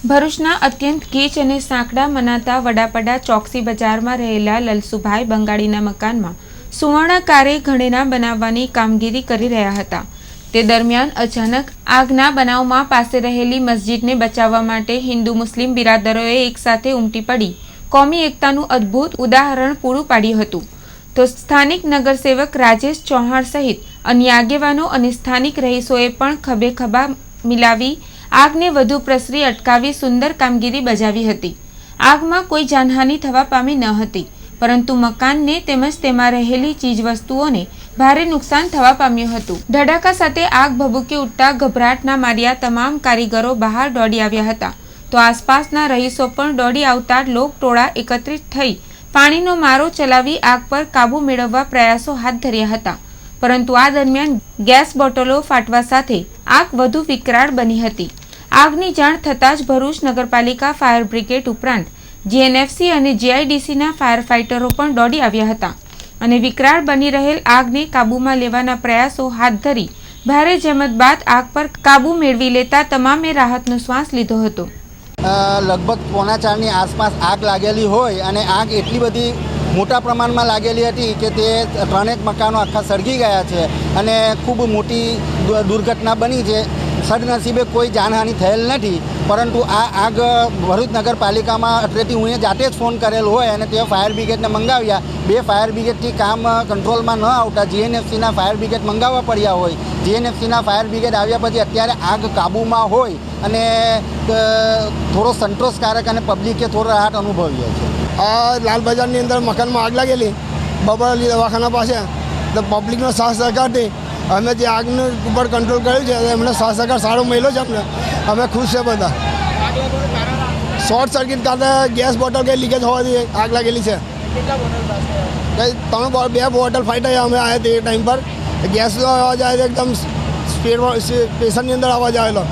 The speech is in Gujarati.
ભરૂચના અત્યંત ગીચ અને સાંકડા મનાતા વડાપડા ચોકસી બજારમાં રહેલા લલસુભાઈ બંગાળીના મકાનમાં સુવર્ણકારે ઘણેના બનાવવાની કામગીરી કરી રહ્યા હતા. તે દરમિયાન અચાનક આગના બનાવમાં પાસે રહેલી મસ્જિદને બચાવવા માટે હિન્દુ મુસ્લિમ બિરાદરોએ એકસાથે ઉમટી પડી. કોમી એકતાનું અદ્ભુત ઉદાહરણ પૂરું પાડ્યું હતું. તો સ્થાનિક નગરસેવક રાજેશ ચૌહાણ સહિત અન્ય આગેવાનો અને સ્થાનિક રહીશોએ પણ ખભે ખભા મિલાવી આગને વધુ પ્રસરી અટકાવી સુંદર કામગીરી બજાવી હતી. આગમાં કોઈ જાનહાનિ થવા પામી ન હતી, પરંતુ મકાનને તેમજ તેમાં રહેલી ચીજવસ્તુઓને ભારે નુકસાન થવા પામ્યું હતું. ધડાકા સાથે આગ ભભૂકી ઉઠતા ગભરાટના માર્યા તમામ કારીગરો બહાર દોડી આવ્યા હતા. તો આસપાસના રહીશો પણ દોડી આવતા લોકટોળા એકત્રિત થઈ પાણીનો મારો ચલાવી આગ પર કાબૂ મેળવવા પ્રયાસો હાથ ધર્યા હતા. પરંતુ આ દરમિયાન ગેસ બોટલો ફાટવા સાથે આગ વધુ વિકરાળ બની હતી. આગની જાણ થતાં જ ભરૂચ નગરપાલિકા ફાયર બ્રિગેડ ઉપરાંત જીએનએફસી અને જીઆઈડીસીના ફાયર ફાઇટરો પણ દોડી આવ્યા હતા અને વિકરાળ બની રહેલ આગને કાબૂમાં લેવાના પ્રયાસો હાથ ધરી ભારે જહેમત બાદ આગ પર કાબૂ મેળવી લેતા તમામે રાહતનો શ્વાસ લીધો હતો. લગભગ પોણા ચારની આસપાસ આગ લાગેલી હોય અને આગ એટલી બધી મોટા પ્રમાણમાં લાગેલી હતી કે તે ત્રણેક મકાનો આખા સળગી ગયા છે અને ખૂબ મોટી દુર્ઘટના બની છે. સદનસીબે કોઈ જાનહાનિ થયેલ નથી, પરંતુ આ આગ ભરૂચ નગરપાલિકામાં અત્રેથી હું જાતે જ ફોન કરેલ હોય અને તે ફાયર બ્રિગેડને મંગાવ્યા. બે ફાયર બ્રિગેડથી કામ કંટ્રોલમાં ન આવતા જીએનએફસીના ફાયર બ્રિગેડ મંગાવવા પડ્યા હોય. જીએનએફસીના ફાયર બ્રિગેડ આવ્યા પછી અત્યારે આગ કાબૂમાં હોય અને થોડો સંતોષકારક અને પબ્લિકે થોડો રાહત અનુભવીએ છે. આ લાલ બજારની અંદર મકાનમાં આગ લાગેલી. બબરલી દવાખાના પાસે. તો પબ્લિકનો સાથ સહકારથી અમે જે આગનું ઉપર કંટ્રોલ કર્યું છે એમને સાથ સહકાર સારો મળ્યો છે અમને. અમે ખુશ છે બધા. શોર્ટ સર્કિટ કાતે ગેસ બોટલ કંઈ લીકેજ હોવાથી આગ લાગેલી છે. કંઈ ત્રણ બે બોટલ ફાઈટ અમે આવ્યા તે ટાઈમ પર. ગેસનો અવાજ જાય એકદમ સ્પીડ સ્ટેશનની અંદર અવાજ આવેલો.